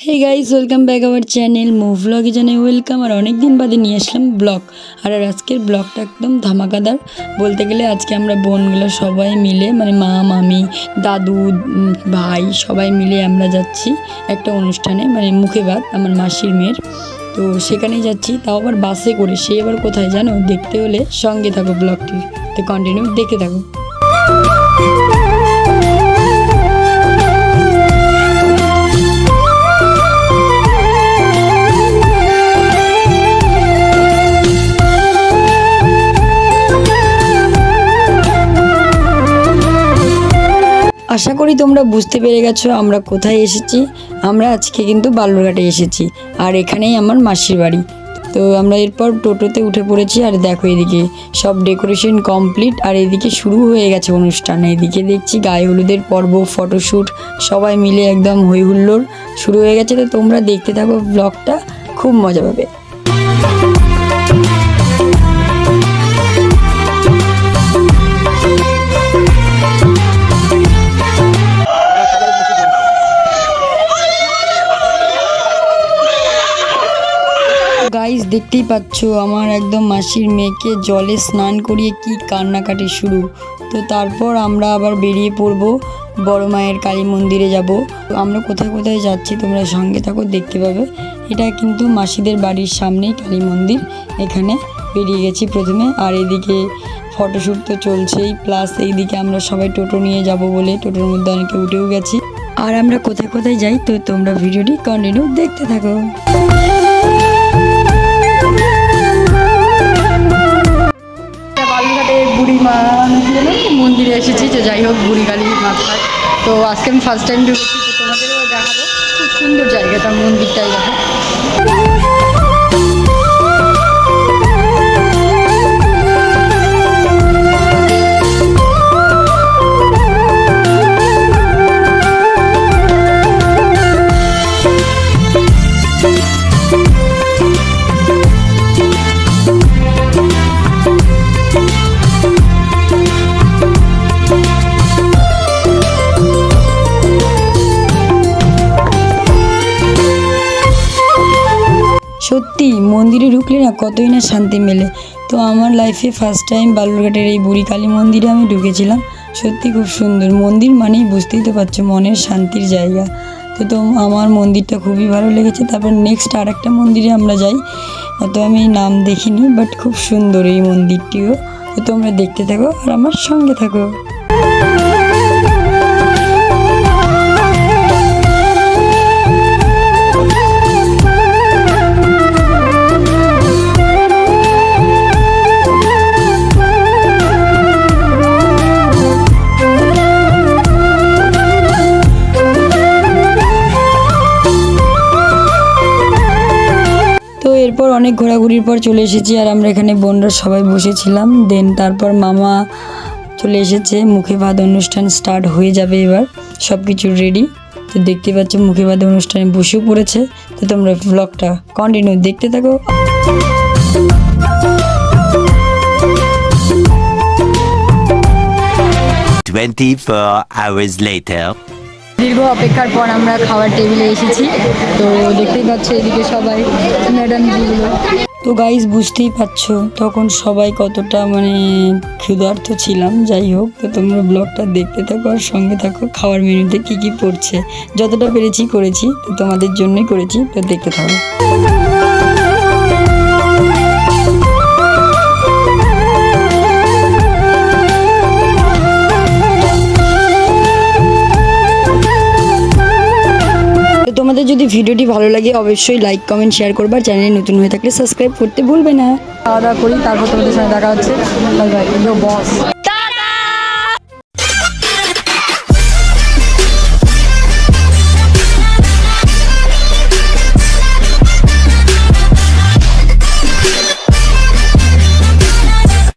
Hey guys welcome back our channel move ব্লগে জানাই welcome আর অনেক দিন বাদে নিয়ে আসলাম ব্লগ আর আর আজকের ব্লগটা একদম ধামাকাদার। বলতে গেলে আজকে আমরা বোনগুলো সবাই মিলে মানে মা, মামি, দাদু ভাই সবাই মিলে আমরা যাচ্ছি একটা অনুষ্ঠানে মানে মুখে ভাত, আমার মাসির মেয়ের। তো সেখানেই যাচ্ছি, তাও আবার বাসে করে। সে এবার কোথায় জানো? দেখতে হলে সঙ্গে থাকো ব্লগটি তো কন্টিনিউ দেখতে থাকো। আশা করি তোমরা বুঝতে পেরে গেছো আমরা কোথায় এসেছি। আমরা আজকে কিন্তু বালুরঘাটে এসেছি আর এখানেই আমার মাসির বাড়ি। তো আমরা এরপর টোটোতে উঠে পড়েছি আর দেখো এদিকে সব ডেকোরেশন কমপ্লিট আর এদিকে শুরু হয়ে গেছে অনুষ্ঠান। এদিকে দেখছি গায়ে হলুদের পর্ব ফটোশ্যুট সবাই মিলে একদম হই হুল্লোড় শুরু হয়ে গেছে তো তোমরা দেখতে থাকো ব্লগটা খুব মজা পাবে। গাইস দেখতেই পাচ্ছ, আমার একদম মাসির মেয়েকে জলে স্নান করিয়ে কি কান্নাকাটি শুরু। তো তারপর আমরা আবার বেরিয়ে পড়ব, বড় মায়ের কালী মন্দিরে যাব। আমরা কোথায় কোথায় যাচ্ছি তোমরা সঙ্গে থাকো, দেখতে পাবে। এটা কিন্তু মাসিদের বাড়ির সামনেই কালী মন্দির, এখানে বেরিয়ে গেছি প্রথমে। আর এদিকে ফটোশ্যুট তো চলছেই প্লাস এইদিকে আমরা সবাই টোটো নিয়ে যাব বলে টোটোর মধ্যে অনেকে উঠেও গেছি। আর আমরা কোথায় কোথায় যাই, তো তোমরা ভিডিওটি কন্টিনিউ দেখতে থাকো। বুড়ি মা কি যেন মন্দিরে এসেছি যে যাই হোক বুড়িগালি মাথায়। তো আজকে আমি ফার্স্ট টাইম ঢুকেছি তোমাদেরও দেখাবো। খুব সুন্দর জায়গাটা, মন্দিরটাই দেখো মন্দিরে ঢুকলে না কতই না শান্তি মেলে। তো আমার লাইফে ফার্স্ট টাইম বালুরঘাটের এই বুড়ি কালী মন্দিরে আমি ঢুকেছিলাম। সত্যি খুব সুন্দর। মন্দির মানেই বুঝতেই তো পারছ, মনের শান্তির জায়গা। তো তো আমার মন্দিরটা খুবই ভালো লেগেছে। তারপর নেক্সট আর একটা মন্দিরে আমরা যাই। তো আমি নাম দেখিনি বাট খুব সুন্দর এই মন্দিরটিও। তো তোমরা দেখতে থাকো আর আমার সঙ্গে থাকো। অনেক ঘোরাঘুরির পর চলে এসেছি আর আমরা এখানে বোনরা সবাই বসেছিলাম। দেন তারপর মামা চলে এসেছে। মুখে ভাত অনুষ্ঠান স্টার্ট হয়ে যাবে এবার। সব কিছু রেডি তো দেখতে পাচ্ছ মুখে ভাত অনুষ্ঠানে বসেও পড়েছে। তো তোমরা ব্লগটা কন্টিনিউ দেখতে থাকো। Twenty-four hours later. দীর্ঘ অপেক্ষার পর আমরা খাওয়ার টেবিলে এসেছি। তো দেখতেই পাচ্ছ এদিকে সবাই ম্যাডাম তো গাইজ বুঝতেই পারছ, তখন সবাই কতটা মানে ক্ষুধার্ত ছিলাম। যাই হোক, তো তোমরা ব্লগটা দেখতে থাকো আর সঙ্গে থাকো। খাওয়ার মেনুতে কি কি পড়ছে, যতটা পেরেছি করেছি, তো তোমাদের জন্যই করেছি, তো দেখতে থাকো। ভিডিওটি ভালো লাগে অবশ্যই লাইক কমেন্ট শেয়ার করবা চ্যানেলে নতুন হয়ে থাকলে সাবস্ক্রাইব করতে ভুলবে না। খাওয়া দাওয়া করি, তারপর তোমাদের সঙ্গে দেখা হচ্ছে। বাই বাই বস